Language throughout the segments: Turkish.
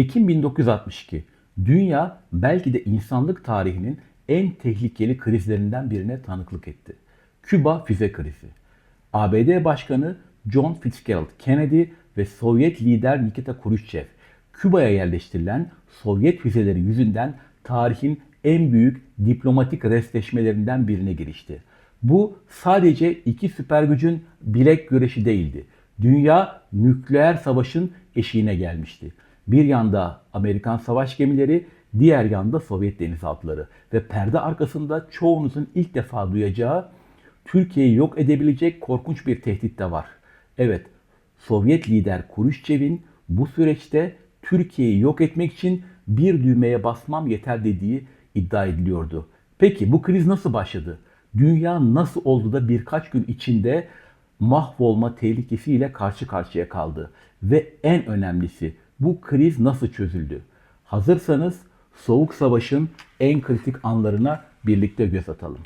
Ekim 1962. Dünya belki de insanlık tarihinin en tehlikeli krizlerinden birine tanıklık etti. Küba füze krizi. ABD Başkanı John Fitzgerald Kennedy ve Sovyet lider Nikita Khrushchev Küba'ya yerleştirilen Sovyet füzeleri yüzünden tarihin en büyük diplomatik restleşmelerinden birine girişti. Bu sadece iki süper gücün bilek güreşi değildi. Dünya nükleer savaşın eşiğine gelmişti. Bir yanda Amerikan savaş gemileri, diğer yanda Sovyet denizaltıları ve perde arkasında çoğunuzun ilk defa duyacağı Türkiye'yi yok edebilecek korkunç bir tehdit de var. Evet, Sovyet lider Khrushchev'in bu süreçte Türkiye'yi yok etmek için bir düğmeye basmam yeter dediği iddia ediliyordu. Peki bu kriz nasıl başladı? Dünya nasıl oldu da birkaç gün içinde mahvolma tehlikesiyle karşı karşıya kaldı? Ve en önemlisi bu kriz nasıl çözüldü? Hazırsanız Soğuk Savaş'ın en kritik anlarına birlikte göz atalım.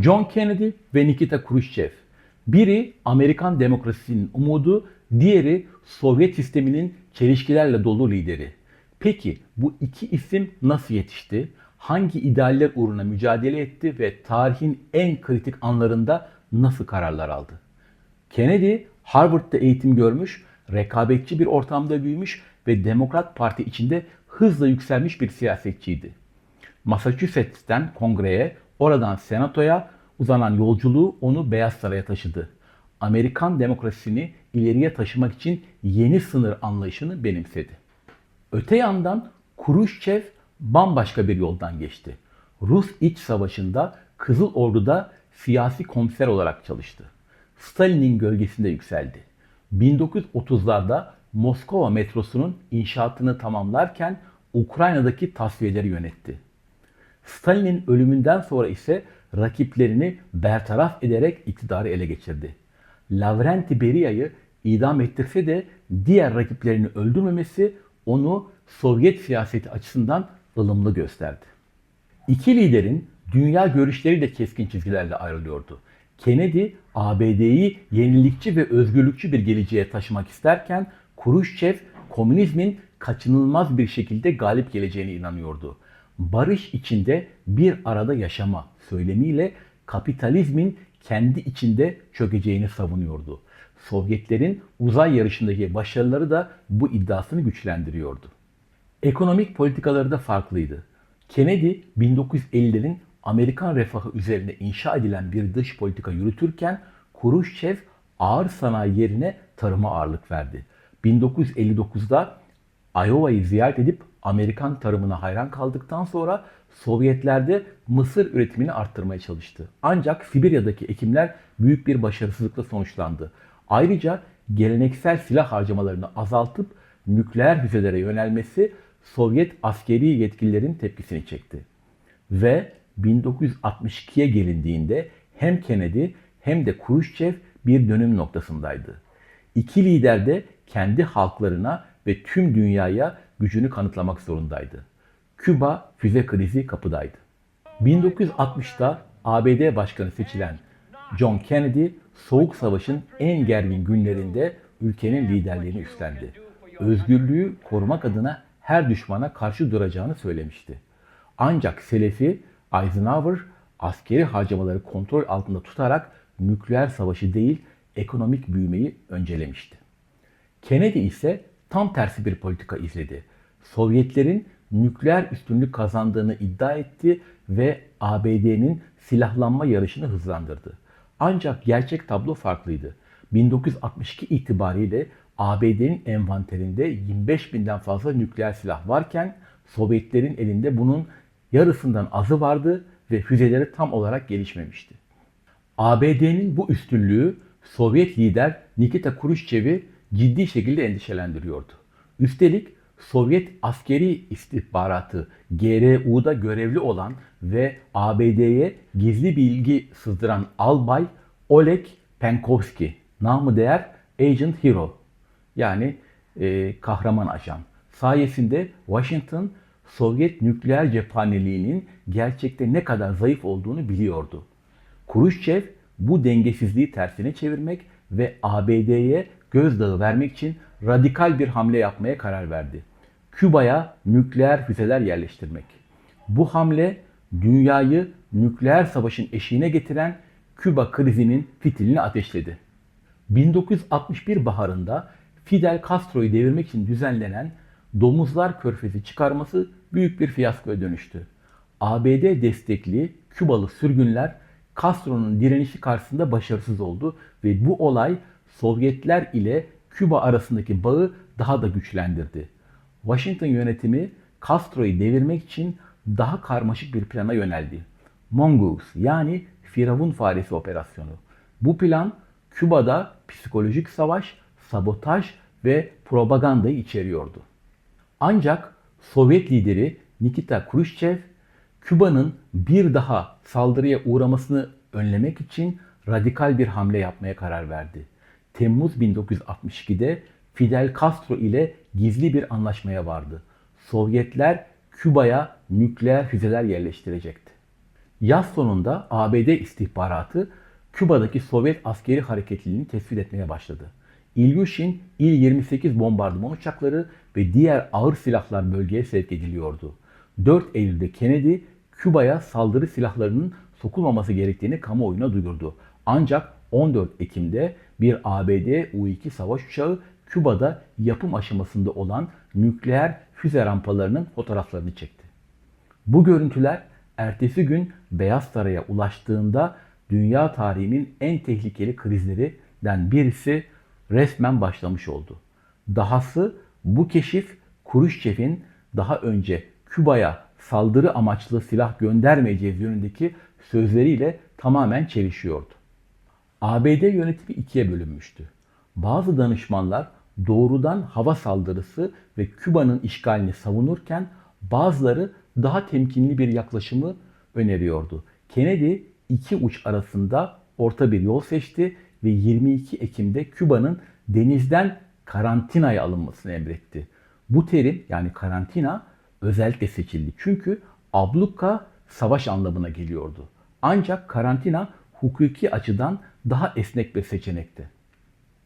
John Kennedy ve Nikita Khrushchev. Biri Amerikan demokrasisinin umudu, diğeri Sovyet sisteminin çelişkilerle dolu lideri. Peki bu iki isim nasıl yetişti? Hangi idealler uğruna mücadele etti ve tarihin en kritik anlarında nasıl kararlar aldı? Kennedy Harvard'da eğitim görmüş, rekabetçi bir ortamda büyümüş ve Demokrat Parti içinde hızla yükselmiş bir siyasetçiydi. Massachusetts'ten kongreye, oradan senatoya uzanan yolculuğu onu Beyaz Saray'a taşıdı. Amerikan demokrasisini ileriye taşımak için yeni sınır anlayışını benimsedi. Öte yandan Khrushchev bambaşka bir yoldan geçti. Rus İç Savaşı'nda Kızıl Ordu'da siyasi komiser olarak çalıştı. Stalin'in gölgesinde yükseldi. 1930'larda Moskova metrosunun inşaatını tamamlarken Ukrayna'daki tasfiyeleri yönetti. Stalin'in ölümünden sonra ise rakiplerini bertaraf ederek iktidarı ele geçirdi. Lavrenti Beria'yı idam ettirse de diğer rakiplerini öldürmemesi onu Sovyet siyaseti açısından ılımlı gösterdi. İki liderin dünya görüşleri de keskin çizgilerle ayrılıyordu. Kennedy ABD'yi yenilikçi ve özgürlükçü bir geleceğe taşımak isterken Khrushchev komünizmin kaçınılmaz bir şekilde galip geleceğine inanıyordu. Barış içinde bir arada yaşama söylemiyle kapitalizmin kendi içinde çökeceğini savunuyordu. Sovyetlerin uzay yarışındaki başarıları da bu iddiasını güçlendiriyordu. Ekonomik politikaları da farklıydı. Kennedy 1950'lerin Amerikan refahı üzerine inşa edilen bir dış politika yürütürken Khrushchev ağır sanayi yerine tarıma ağırlık verdi. 1959'da Iowa'yı ziyaret edip Amerikan tarımına hayran kaldıktan sonra Sovyetlerde mısır üretimini arttırmaya çalıştı. Ancak Sibirya'daki ekimler büyük bir başarısızlıkla sonuçlandı. Ayrıca geleneksel silah harcamalarını azaltıp nükleer füzelere yönelmesi Sovyet askeri yetkililerin tepkisini çekti. Ve 1962'ye gelindiğinde hem Kennedy hem de Khrushchev bir dönüm noktasındaydı. İki lider de kendi halklarına ve tüm dünyaya gücünü kanıtlamak zorundaydı. Küba füze krizi kapıdaydı. 1960'ta ABD başkanı seçilen John Kennedy, Soğuk Savaş'ın en gergin günlerinde ülkenin liderliğini üstlendi. Özgürlüğü korumak adına her düşmana karşı duracağını söylemişti. Ancak Selefi Eisenhower askeri harcamaları kontrol altında tutarak nükleer savaşı değil ekonomik büyümeyi öncelemişti. Kennedy ise tam tersi bir politika izledi. Sovyetlerin nükleer üstünlük kazandığını iddia etti ve ABD'nin silahlanma yarışını hızlandırdı. Ancak gerçek tablo farklıydı. 1962 itibariyle ABD'nin envanterinde 25 binden fazla nükleer silah varken Sovyetlerin elinde bunun yarısından azı vardı ve füzeleri tam olarak gelişmemişti. ABD'nin bu üstünlüğü Sovyet lider Nikita Khrushchev'i ciddi şekilde endişelendiriyordu. Üstelik Sovyet askeri istihbaratı GRU'da görevli olan ve ABD'ye gizli bilgi sızdıran albay Oleg Penkovsky, namı değer Agent Hero yani e, kahraman ajan sayesinde Washington Sovyet nükleer cephaneliğinin gerçekte ne kadar zayıf olduğunu biliyordu. Khrushchev bu dengesizliği tersine çevirmek ve ABD'ye gözdağı vermek için radikal bir hamle yapmaya karar verdi. Küba'ya nükleer füzeler yerleştirmek. Bu hamle dünyayı nükleer savaşın eşiğine getiren Küba krizinin fitilini ateşledi. 1961 baharında Fidel Castro'yu devirmek için düzenlenen Domuzlar Körfezi çıkarması büyük bir fiyaskoya dönüştü. ABD destekli Kübalı sürgünler Castro'nun direnişi karşısında başarısız oldu ve bu olay Sovyetler ile Küba arasındaki bağı daha da güçlendirdi. Washington yönetimi Castro'yu devirmek için daha karmaşık bir plana yöneldi. Mongoose yani Firavun faresi operasyonu. Bu plan Küba'da psikolojik savaş, sabotaj ve propagandayı içeriyordu. Ancak Sovyet lideri Nikita Khrushchev, Küba'nın bir daha saldırıya uğramasını önlemek için radikal bir hamle yapmaya karar verdi. Temmuz 1962'de Fidel Castro ile gizli bir anlaşmaya vardı. Sovyetler Küba'ya nükleer füzeler yerleştirecekti. Yaz sonunda ABD istihbaratı Küba'daki Sovyet askeri hareketliliğini tespit etmeye başladı. İlyushin İl-28 bombardıman uçakları ve diğer ağır silahlar bölgeye sevk ediliyordu. 4 Eylül'de Kennedy, Küba'ya saldırı silahlarının sokulmaması gerektiğini kamuoyuna duyurdu. Ancak 14 Ekim'de bir ABD U-2 savaş uçağı Küba'da yapım aşamasında olan nükleer füze rampalarının fotoğraflarını çekti. Bu görüntüler ertesi gün Beyaz Saray'a ulaştığında dünya tarihinin en tehlikeli krizlerinden birisi resmen başlamış oldu. Dahası bu keşif Kuruşçev'in daha önce Küba'ya saldırı amaçlı silah göndermeyeceğiz yönündeki sözleriyle tamamen çelişiyordu. ABD yönetimi ikiye bölünmüştü. Bazı danışmanlar doğrudan hava saldırısı ve Küba'nın işgalini savunurken bazıları daha temkinli bir yaklaşımı öneriyordu. Kennedy iki uç arasında orta bir yol seçti ve 22 Ekim'de Küba'nın denizden karantinaya alınmasını emretti. Bu terim yani karantina özellikle seçildi. Çünkü abluka savaş anlamına geliyordu. Ancak karantina hukuki açıdan daha esnek bir seçenekti.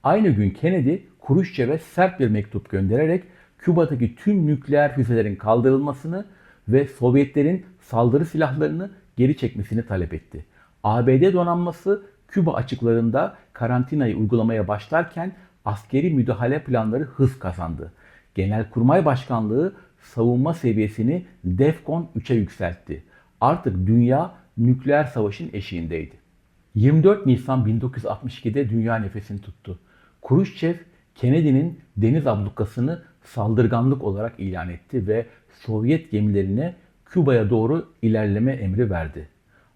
Aynı gün Kennedy, Khrushchev'e sert bir mektup göndererek Küba'daki tüm nükleer füzelerin kaldırılmasını ve Sovyetlerin saldırı silahlarını geri çekmesini talep etti. ABD donanması Küba açıklarında karantinayı uygulamaya başlarken askeri müdahale planları hız kazandı. Genelkurmay Başkanlığı savunma seviyesini DEFCON 3'e yükseltti. Artık dünya nükleer savaşın eşiğindeydi. 24 Nisan 1962'de dünya nefesini tuttu. Khrushchev, Kennedy'nin deniz ablukasını saldırganlık olarak ilan etti ve Sovyet gemilerine Küba'ya doğru ilerleme emri verdi.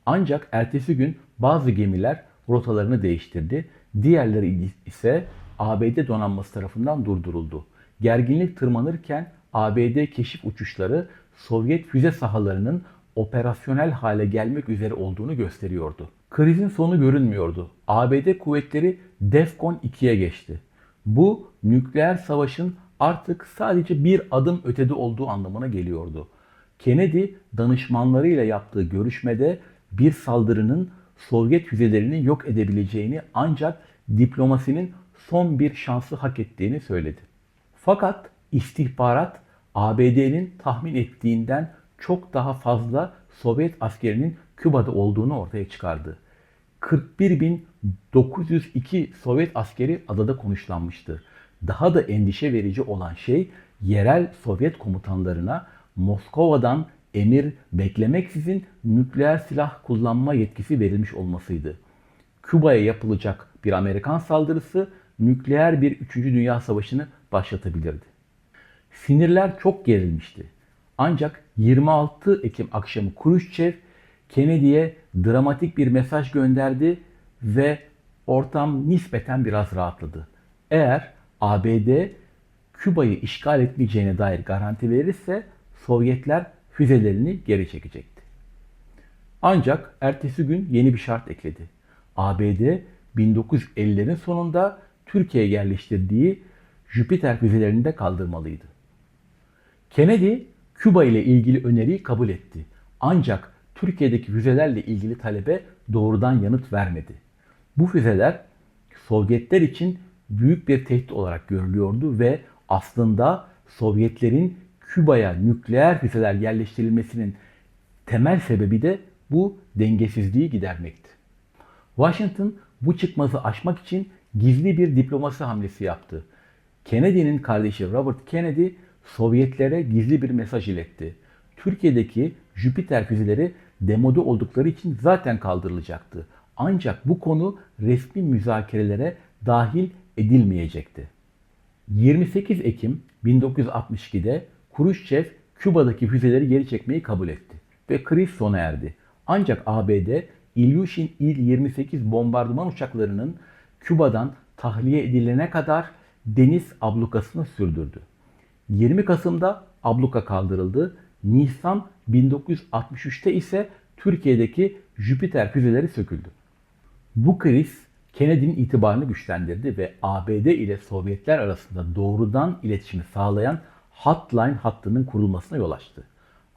Ancak ertesi gün bazı gemiler rotalarını değiştirdi. Diğerleri ise ABD donanması tarafından durduruldu. Gerginlik tırmanırken ABD keşif uçuşları Sovyet füze sahalarının operasyonel hale gelmek üzere olduğunu gösteriyordu. Krizin sonu görünmüyordu. ABD kuvvetleri DEFCON 2'ye geçti. Bu nükleer savaşın artık sadece bir adım ötede olduğu anlamına geliyordu. Kennedy danışmanlarıyla yaptığı görüşmede bir saldırının Sovyet füzelerini yok edebileceğini ancak diplomasinin son bir şansı hak ettiğini söyledi. Fakat istihbarat ABD'nin tahmin ettiğinden çok daha fazla Sovyet askerinin Küba'da olduğunu ortaya çıkardı. 41.902 Sovyet askeri adada konuşlanmıştı. Daha da endişe verici olan şey yerel Sovyet komutanlarına Moskova'dan emir beklemeksizin nükleer silah kullanma yetkisi verilmiş olmasıydı. Küba'ya yapılacak bir Amerikan saldırısı nükleer bir 3. Dünya Savaşı'nı başlatabilirdi. Sinirler çok gerilmişti. Ancak 26 Ekim akşamı Khrushchev Kennedy'ye dramatik bir mesaj gönderdi ve ortam nispeten biraz rahatladı. Eğer ABD Küba'yı işgal etmeyeceğine dair garanti verirse Sovyetler füzelerini geri çekecekti. Ancak ertesi gün yeni bir şart ekledi. ABD 1950'lerin sonunda Türkiye'ye yerleştirdiği Jüpiter füzelerini de kaldırmalıydı. Kennedy Küba ile ilgili öneriyi kabul etti. Ancak Türkiye'deki füzelerle ilgili talebe doğrudan yanıt vermedi. Bu füzeler Sovyetler için büyük bir tehdit olarak görülüyordu ve aslında Sovyetlerin Küba'ya nükleer füzeler yerleştirilmesinin temel sebebi de bu dengesizliği gidermekti. Washington bu çıkmazı aşmak için gizli bir diplomasi hamlesi yaptı. Kennedy'nin kardeşi Robert Kennedy Sovyetlere gizli bir mesaj iletti. Türkiye'deki Jüpiter füzeleri demode oldukları için zaten kaldırılacaktı. Ancak bu konu resmi müzakerelere dahil edilmeyecekti. 28 Ekim 1962'de Khrushchev Küba'daki füzeleri geri çekmeyi kabul etti ve kriz sona erdi. Ancak ABD İlyushin İl-28 bombardıman uçaklarının Küba'dan tahliye edilene kadar deniz ablukasını sürdürdü. 20 Kasım'da abluka kaldırıldı. Nisan 1963'te ise Türkiye'deki Jüpiter füzeleri söküldü. Bu kriz Kennedy'nin itibarını güçlendirdi ve ABD ile Sovyetler arasında doğrudan iletişimi sağlayan hotline hattının kurulmasına yol açtı.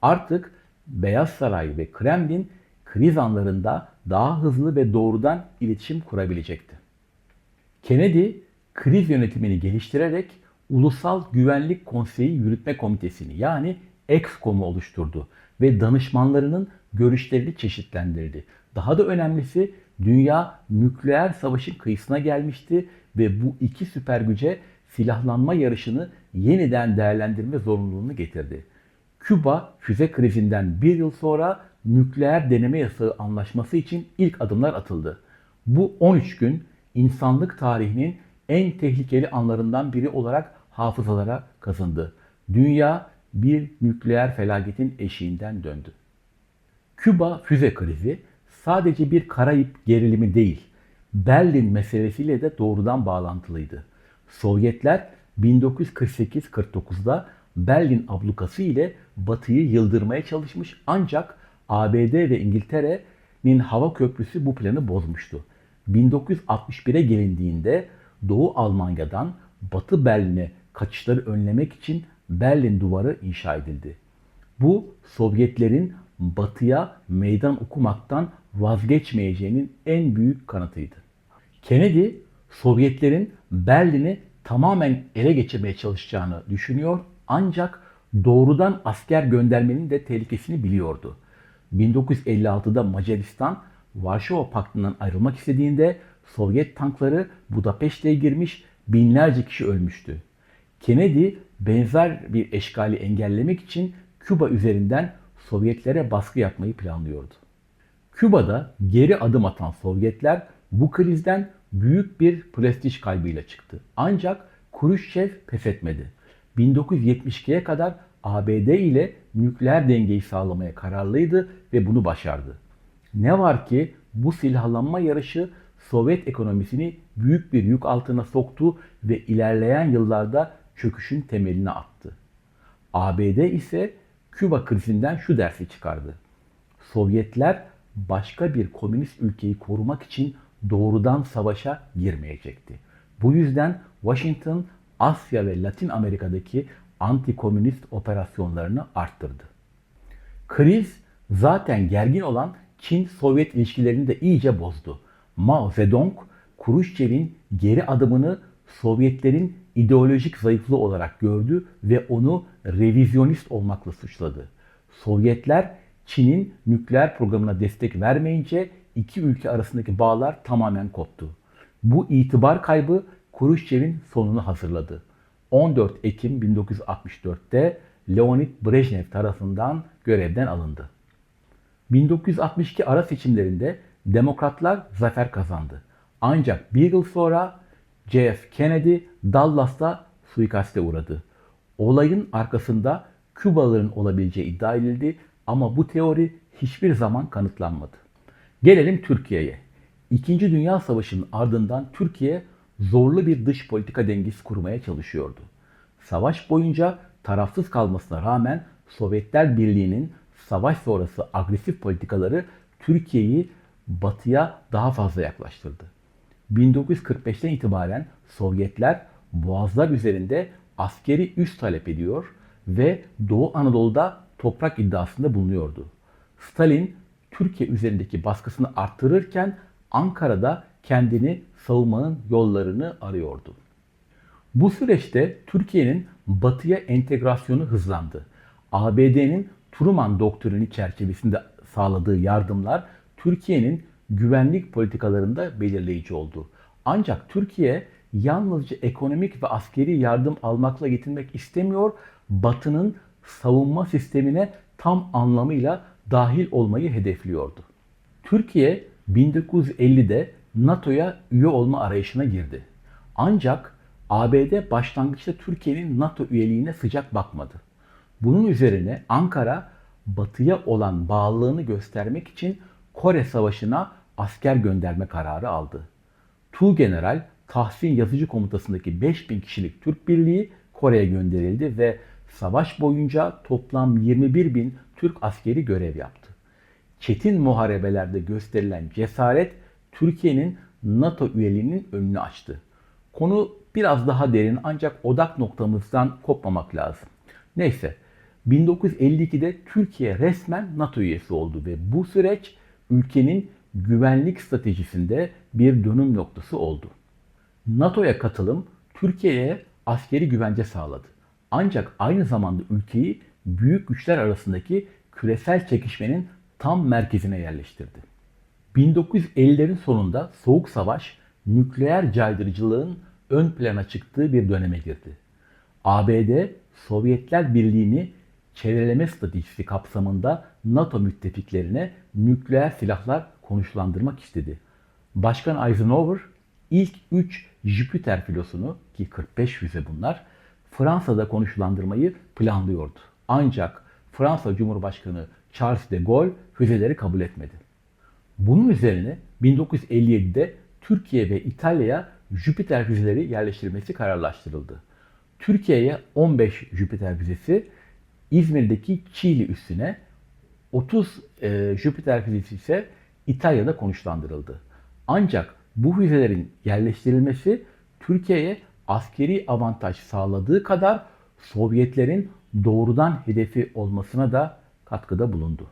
Artık Beyaz Saray ve Kremlin kriz anlarında daha hızlı ve doğrudan iletişim kurabilecekti. Kennedy kriz yönetimini geliştirerek Ulusal Güvenlik Konseyi Yürütme Komitesini yani EXCOM'u oluşturdu ve danışmanlarının görüşlerini çeşitlendirdi. Daha da önemlisi dünya nükleer savaşın kıyısına gelmişti ve bu iki süper güce silahlanma yarışını yeniden değerlendirme zorunluluğunu getirdi. Küba füze krizinden bir yıl sonra nükleer deneme yasağı anlaşması için ilk adımlar atıldı. Bu 13 gün insanlık tarihinin en tehlikeli anlarından biri olarak hafızalara kazındı. Dünya bir nükleer felaketin eşiğinden döndü. Küba füze krizi sadece bir Karayip gerilimi değil, Berlin meselesiyle de doğrudan bağlantılıydı. Sovyetler 1948-49'da Berlin ablukası ile Batı'yı yıldırmaya çalışmış ancak ABD ve İngiltere'nin hava köprüsü bu planı bozmuştu. 1961'e gelindiğinde Doğu Almanya'dan Batı Berlin'e kaçışları önlemek için Berlin Duvarı inşa edildi. Bu Sovyetlerin Batı'ya meydan okumaktan vazgeçmeyeceğinin en büyük kanıtıydı. Kennedy, Sovyetlerin Berlin'i tamamen ele geçirmeye çalışacağını düşünüyor ancak doğrudan asker göndermenin de tehlikesini biliyordu. 1956'da Macaristan Varşova Paktı'ndan ayrılmak istediğinde Sovyet tankları Budapeşte'ye girmiş binlerce kişi ölmüştü. Kennedy benzer bir eşgali engellemek için Küba üzerinden Sovyetlere baskı yapmayı planlıyordu. Küba'da geri adım atan Sovyetler bu krizden büyük bir prestij kaybıyla çıktı. Ancak Khrushchev pes etmedi. 1972'ye kadar ABD ile nükleer dengeyi sağlamaya kararlıydı ve bunu başardı. Ne var ki bu silahlanma yarışı Sovyet ekonomisini büyük bir yük altına soktu ve ilerleyen yıllarda çöküşün temelini attı. ABD ise Küba krizinden şu dersi çıkardı. Sovyetler başka bir komünist ülkeyi korumak için doğrudan savaşa girmeyecekti. Bu yüzden Washington Asya ve Latin Amerika'daki anti-komünist operasyonlarını arttırdı. Kriz zaten gergin olan Çin-Sovyet ilişkilerini de iyice bozdu. Mao Zedong, Khrushchev'in geri adımını Sovyetlerin ideolojik zayıflığı olarak gördü ve onu revizyonist olmakla suçladı. Sovyetler Çin'in nükleer programına destek vermeyince iki ülke arasındaki bağlar tamamen koptu. Bu itibar kaybı Khrushchev'in sonunu hazırladı. 14 Ekim 1964'te Leonid Brejnev tarafından görevden alındı. 1962 ara seçimlerinde Demokratlar zafer kazandı. Ancak bir yıl sonra JF Kennedy Dallas'ta suikaste uğradı. Olayın arkasında Kübalıların olabileceği iddia edildi ama bu teori hiçbir zaman kanıtlanmadı. Gelelim Türkiye'ye. İkinci Dünya Savaşı'nın ardından Türkiye zorlu bir dış politika dengesi kurmaya çalışıyordu. Savaş boyunca tarafsız kalmasına rağmen Sovyetler Birliği'nin savaş sonrası agresif politikaları Türkiye'yi batıya daha fazla yaklaştırdı. 1945'ten itibaren Sovyetler boğazlar üzerinde askeri üs talep ediyor ve Doğu Anadolu'da toprak iddiasında bulunuyordu. Stalin Türkiye üzerindeki baskısını arttırırken Ankara'da kendini savunmanın yollarını arıyordu. Bu süreçte Türkiye'nin batıya entegrasyonu hızlandı. ABD'nin Truman doktrini çerçevesinde sağladığı yardımlar Türkiye'nin güvenlik politikalarında belirleyici oldu. Ancak Türkiye yalnızca ekonomik ve askeri yardım almakla yetinmek istemiyor, Batı'nın savunma sistemine tam anlamıyla dahil olmayı hedefliyordu. Türkiye 1950'de NATO'ya üye olma arayışına girdi. Ancak ABD başlangıçta Türkiye'nin NATO üyeliğine sıcak bakmadı. Bunun üzerine Ankara Batı'ya olan bağlılığını göstermek için Kore Savaşı'na asker gönderme kararı aldı. Tuğgeneral Tahsin Yazıcı Komutası'ndaki 5000 kişilik Türk Birliği Kore'ye gönderildi ve savaş boyunca toplam 21 bin Türk askeri görev yaptı. Çetin muharebelerde gösterilen cesaret Türkiye'nin NATO üyeliğinin önünü açtı. Konu biraz daha derin ancak odak noktamızdan kopmamak lazım. Neyse 1952'de Türkiye resmen NATO üyesi oldu ve bu süreç ülkenin güvenlik stratejisinde bir dönüm noktası oldu. NATO'ya katılım Türkiye'ye askeri güvence sağladı. Ancak aynı zamanda ülkeyi büyük güçler arasındaki küresel çekişmenin tam merkezine yerleştirdi. 1950'lerin sonunda Soğuk Savaş nükleer caydırıcılığın ön plana çıktığı bir döneme girdi. ABD, Sovyetler Birliği'ni çevreleme stratejisi kapsamında NATO müttefiklerine nükleer silahlar konuşlandırmak istedi. Başkan Eisenhower ilk 3 Jüpiter filosunu ki 45 füze bunlar Fransa'da konuşlandırmayı planlıyordu. Ancak Fransa Cumhurbaşkanı Charles de Gaulle füzeleri kabul etmedi. Bunun üzerine 1957'de Türkiye ve İtalya'ya Jüpiter füzeleri yerleştirilmesi kararlaştırıldı. Türkiye'ye 15 Jüpiter füzesi, İzmir'deki Çiğli üssüne 30 e, Jüpiter füzesi ise İtalya'da konuşlandırıldı. Ancak bu füzelerin yerleştirilmesi Türkiye'ye askeri avantaj sağladığı kadar Sovyetlerin doğrudan hedefi olmasına da katkıda bulundu.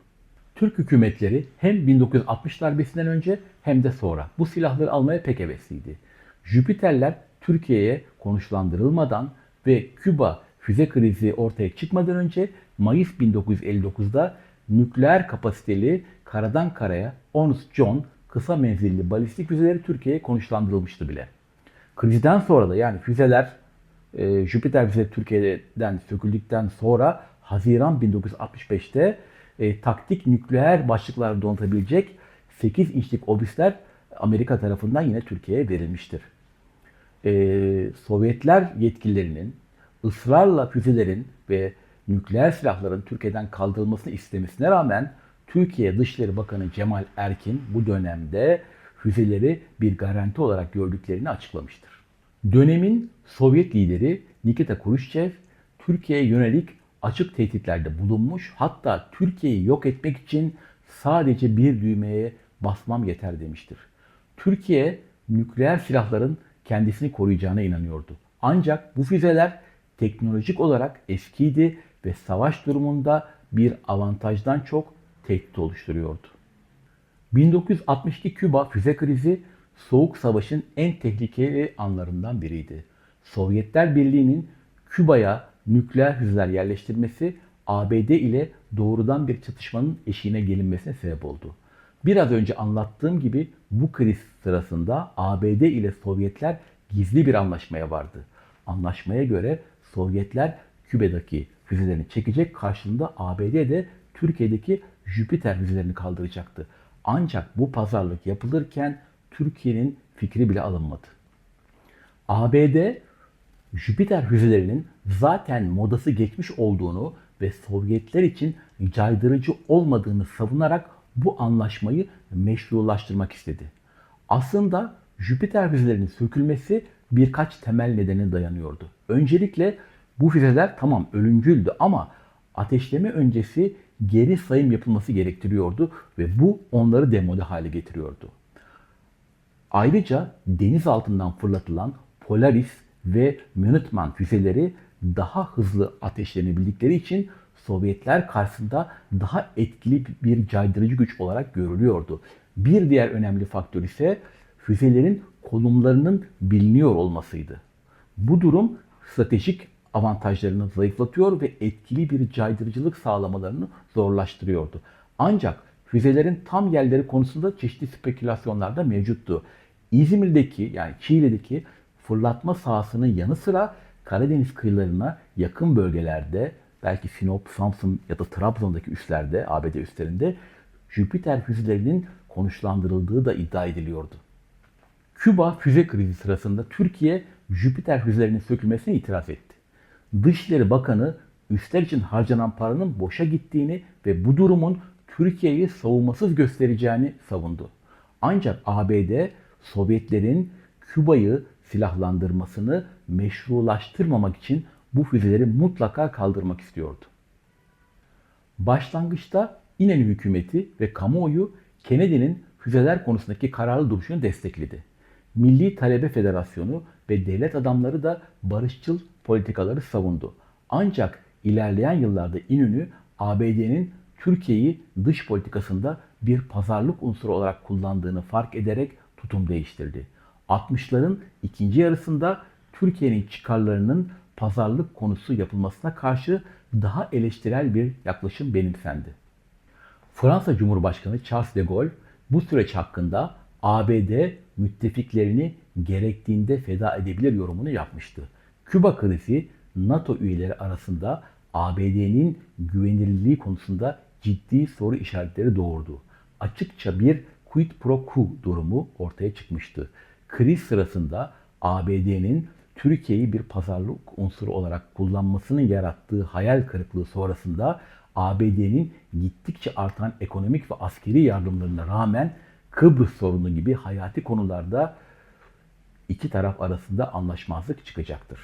Türk hükümetleri hem 1960 darbesinden önce hem de sonra bu silahları almaya pek hevesliydi. Jüpiterler Türkiye'ye konuşlandırılmadan ve Küba füze krizi ortaya çıkmadan önce Mayıs 1959'da nükleer kapasiteli karadan karaya Onus John kısa menzilli balistik füzeleri Türkiye'ye konuşlandırılmıştı bile. Krizden sonra da yani füzeler e, Jüpiter füzeleri Türkiye'den söküldükten sonra Haziran 1965'te e, taktik nükleer başlıklar donatabilecek 8 inçlik obüsler Amerika tarafından yine Türkiye'ye verilmiştir. E, Sovyetler yetkililerinin ısrarla füzelerin ve nükleer silahların Türkiye'den kaldırılmasını istemesine rağmen Türkiye Dışişleri Bakanı Cemal Erkin bu dönemde füzeleri bir garanti olarak gördüklerini açıklamıştır. Dönemin Sovyet lideri Nikita Khrushchev Türkiye'ye yönelik açık tehditlerde bulunmuş hatta Türkiye'yi yok etmek için sadece bir düğmeye basmam yeter demiştir. Türkiye nükleer silahların kendisini koruyacağına inanıyordu. Ancak bu füzeler teknolojik olarak eskiydi ve savaş durumunda bir avantajdan çok tehdit oluşturuyordu. 1962 Küba füze krizi Soğuk Savaş'ın en tehlikeli anlarından biriydi. Sovyetler Birliği'nin Küba'ya nükleer füzeler yerleştirmesi ABD ile doğrudan bir çatışmanın eşiğine gelinmesine sebep oldu. Biraz önce anlattığım gibi bu kriz sırasında ABD ile Sovyetler gizli bir anlaşmaya vardı. Anlaşmaya göre Sovyetler Küba'daki füzelerini çekecek karşılığında ABD de Türkiye'deki Jüpiter füzelerini kaldıracaktı. Ancak bu pazarlık yapılırken Türkiye'nin fikri bile alınmadı. ABD Jüpiter füzelerinin zaten modası geçmiş olduğunu ve Sovyetler için caydırıcı olmadığını savunarak bu anlaşmayı meşrulaştırmak istedi. Aslında Jüpiter füzelerinin sökülmesi birkaç temel nedene dayanıyordu. Öncelikle bu füzeler tamam ölümcüldü ama ateşleme öncesi geri sayım yapılması gerektiriyordu ve bu onları demode hale getiriyordu. Ayrıca deniz altından fırlatılan Polaris ve Minuteman füzeleri daha hızlı ateşlenebildikleri için Sovyetler karşısında daha etkili bir caydırıcı güç olarak görülüyordu. Bir diğer önemli faktör ise füzelerin konumlarının biliniyor olmasıydı. Bu durum stratejik avantajlarını zayıflatıyor ve etkili bir caydırıcılık sağlamalarını zorlaştırıyordu. Ancak füzelerin tam yerleri konusunda çeşitli spekülasyonlar da mevcuttu. İzmir'deki yani Çiğli'deki fırlatma sahasının yanı sıra Karadeniz kıyılarına yakın bölgelerde belki Sinop, Samsun ya da Trabzon'daki üslerde, ABD üslerinde Jüpiter füzelerinin konuşlandırıldığı da iddia ediliyordu. Küba füze krizi sırasında Türkiye Jüpiter füzelerinin sökülmesine itiraz etti. Dışişleri Bakanı üsler için harcanan paranın boşa gittiğini ve bu durumun Türkiye'yi savunmasız göstereceğini savundu. Ancak ABD Sovyetlerin Küba'yı silahlandırmasını meşrulaştırmamak için bu füzeleri mutlaka kaldırmak istiyordu. Başlangıçta İnönü hükümeti ve kamuoyu Kennedy'nin füzeler konusundaki kararlı duruşunu destekledi. Milli Talebe Federasyonu ve devlet adamları da barışçıl politikaları savundu. Ancak ilerleyen yıllarda İnönü ABD'nin Türkiye'yi dış politikasında bir pazarlık unsuru olarak kullandığını fark ederek tutum değiştirdi. 60'ların ikinci yarısında Türkiye'nin çıkarlarının pazarlık konusu yapılmasına karşı daha eleştirel bir yaklaşım benimsendi. Fransa Cumhurbaşkanı Charles de Gaulle bu süreç hakkında ABD müttefiklerini gerektiğinde feda edebilir yorumunu yapmıştı. Küba krizi NATO üyeleri arasında ABD'nin güvenilirliği konusunda ciddi soru işaretleri doğurdu. Açıkça bir quid pro quo durumu ortaya çıkmıştı. Kriz sırasında ABD'nin Türkiye'yi bir pazarlık unsuru olarak kullanmasının yarattığı hayal kırıklığı sonrasında ABD'nin gittikçe artan ekonomik ve askeri yardımlarına rağmen Kıbrıs sorunu gibi hayati konularda iki taraf arasında anlaşmazlık çıkacaktır.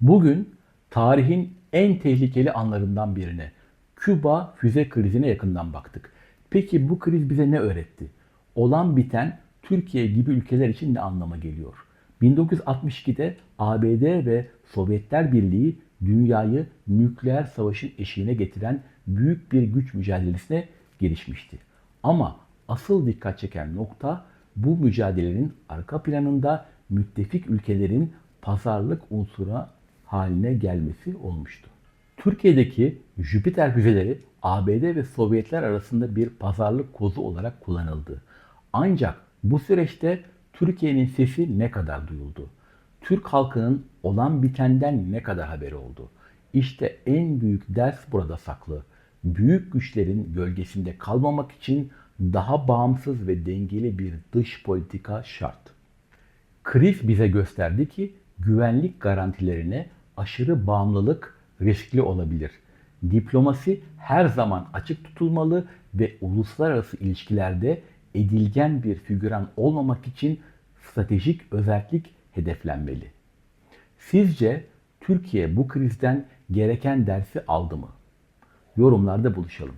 Bugün tarihin en tehlikeli anlarından birine Küba füze krizine yakından baktık. Peki bu kriz bize ne öğretti? Olan biten Türkiye gibi ülkeler için ne anlama geliyor? 1962'de ABD ve Sovyetler Birliği dünyayı nükleer savaşın eşiğine getiren büyük bir güç mücadelesine girişmişti. Ama asıl dikkat çeken nokta bu mücadelenin arka planında müttefik ülkelerin pazarlık unsuru haline gelmesi olmuştu. Türkiye'deki Jüpiter füzeleri ABD ve Sovyetler arasında bir pazarlık kozu olarak kullanıldı. Ancak bu süreçte Türkiye'nin sesi ne kadar duyuldu? Türk halkının olan bitenden ne kadar haberi oldu? İşte en büyük ders burada saklı. Büyük güçlerin gölgesinde kalmamak için daha bağımsız ve dengeli bir dış politika şart. Kriz bize gösterdi ki güvenlik garantilerine aşırı bağımlılık riskli olabilir. Diplomasi her zaman açık tutulmalı ve uluslararası ilişkilerde edilgen bir figüran olmamak için stratejik özellik hedeflenmeli. Sizce Türkiye bu krizden gereken dersi aldı mı? Yorumlarda buluşalım.